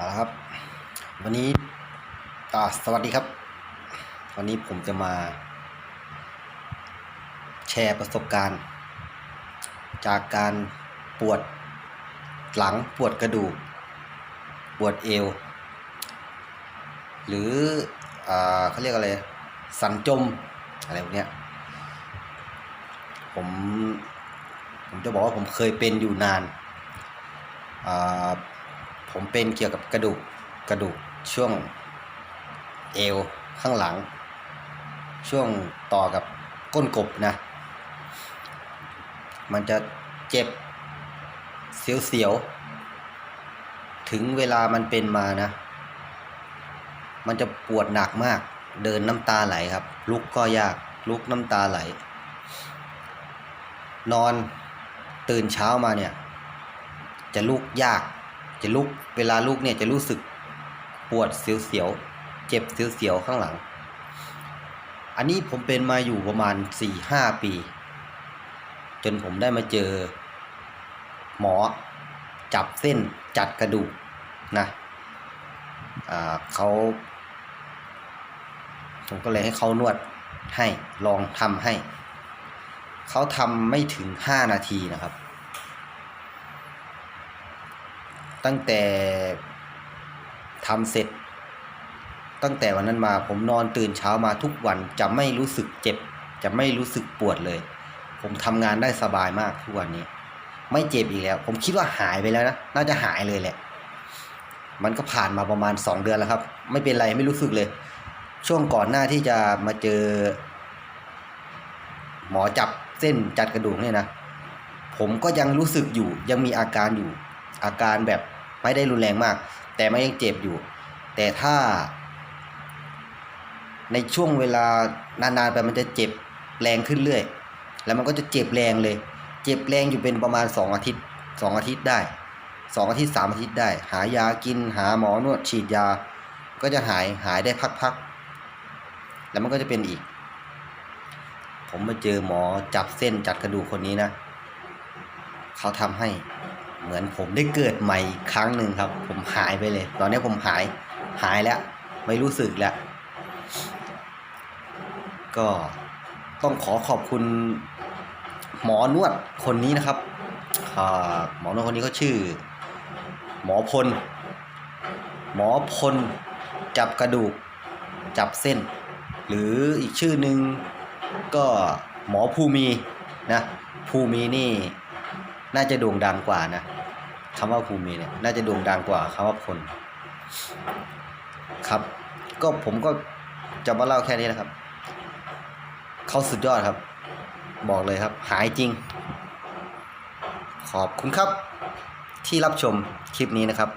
เอาละครับ วันนี้สวัสดีครับ วันนี้ผมจะมา แชร์ประสบการณ์ จากการปวดหลังปวดกระดูก ปวดเอว หรืออเขาเรียกอะไร สันจม อะไรพวกเนี้ยผมผมจะบอกว่าผมเคยเป็นอยู่นานอ่า ผมเป็นเกี่ยวกับกระดูกกระดูกช่วงเอวข้างหลัง ช่วงต่อกับก้นกบนะ มันจะเจ็บเสียวๆ ถึงเวลามันเป็นมานะ มันจะปวดหนักมาก เดินน้ำตาไหลครับ ลุกก็ยาก ลุกน้ำตาไหล นอนตื่นเช้ามาเนี่ย จะลุกยาก จะลุกเวลาลุกเนี่ยจะรู้สึกปวดเสียวๆเจ็บเสียวๆข้างหลัง อันนี้ผมเป็นมาอยู่ประมาณสี่ห้าปี จนผมได้มาเจอ หมอจับเส้นจัดกระดูกนะเขาผมก็เลยให้เขานวดให้ลองทำให้ เขาทำไม่ถึงห้านาทีนะครับ ตั้งแต่ทำเสร็จ ตั้งแต่วันนั้นมาผมนอนตื่นเช้ามาทุกวันจะไม่รู้สึกเจ็บ จะไม่รู้สึกปวดเลย ผมทำงานได้สบายมากทุกวันนี้ ไม่เจ็บอีกแล้ว ผมคิดว่าหายไปแล้วนะน่าจะหายเลยแหละ มันก็ผ่านมาประมาณสองเดือนแล้วครับ ไม่เป็นไรไม่รู้สึกเลย ช่วงก่อนหน้าที่จะมาเจอ หมอจับเส้นจัดกระดูกเนี่ยนะผมก็ยังรู้สึกอยู่ยังมีอาการอยู่ อาการแบบไม่ได้รุนแรงมาก แต่มันยังเจ็บอยู่ แต่ถ้า ในช่วงเวลานานๆไปมันจะเจ็บแรงขึ้นเรื่อย แล้วมันก็จะเจ็บแรงเลย เจ็บแรงอยู่เป็นประมาณสองอาทิตย์สองอาทิตย์ได้สองอาทิตย์สามอาทิตย์ได้ หายากินหาหมอนวดฉีดยา ก็จะหายหายได้พักๆ แล้วมันก็จะเป็นอีก ผมมาเจอหมอจับเส้นจัดกระดูกคนนี้นะ เขาทำให้ เหมือนผมได้เกิดใหม่อีกครั้งหนึ่งครับ ผมหายไปเลย ตอนนี้ผมหายหายแล้ว ไม่รู้สึกแล้ว ก็ต้องขอขอบคุณหมอนวดคนนี้นะครับหมอนวดคนนี้เขาชื่อ หมอพล หมอพลจับกระดูกจับเส้น หรืออีกชื่อหนึ่งก็หมอภูมีนะภูมีนี่น่าจะโด่งดังกว่านะ คำว่าภูมิเนี่ยน่าจะโด่งดังกว่าคำว่าพลครับ ก็ผมก็จะมาเล่าแค่นี้นะครับ เขาสุดยอดครับ บอกเลยครับ หายจริง ขอบคุณครับที่รับชมคลิปนี้นะครับ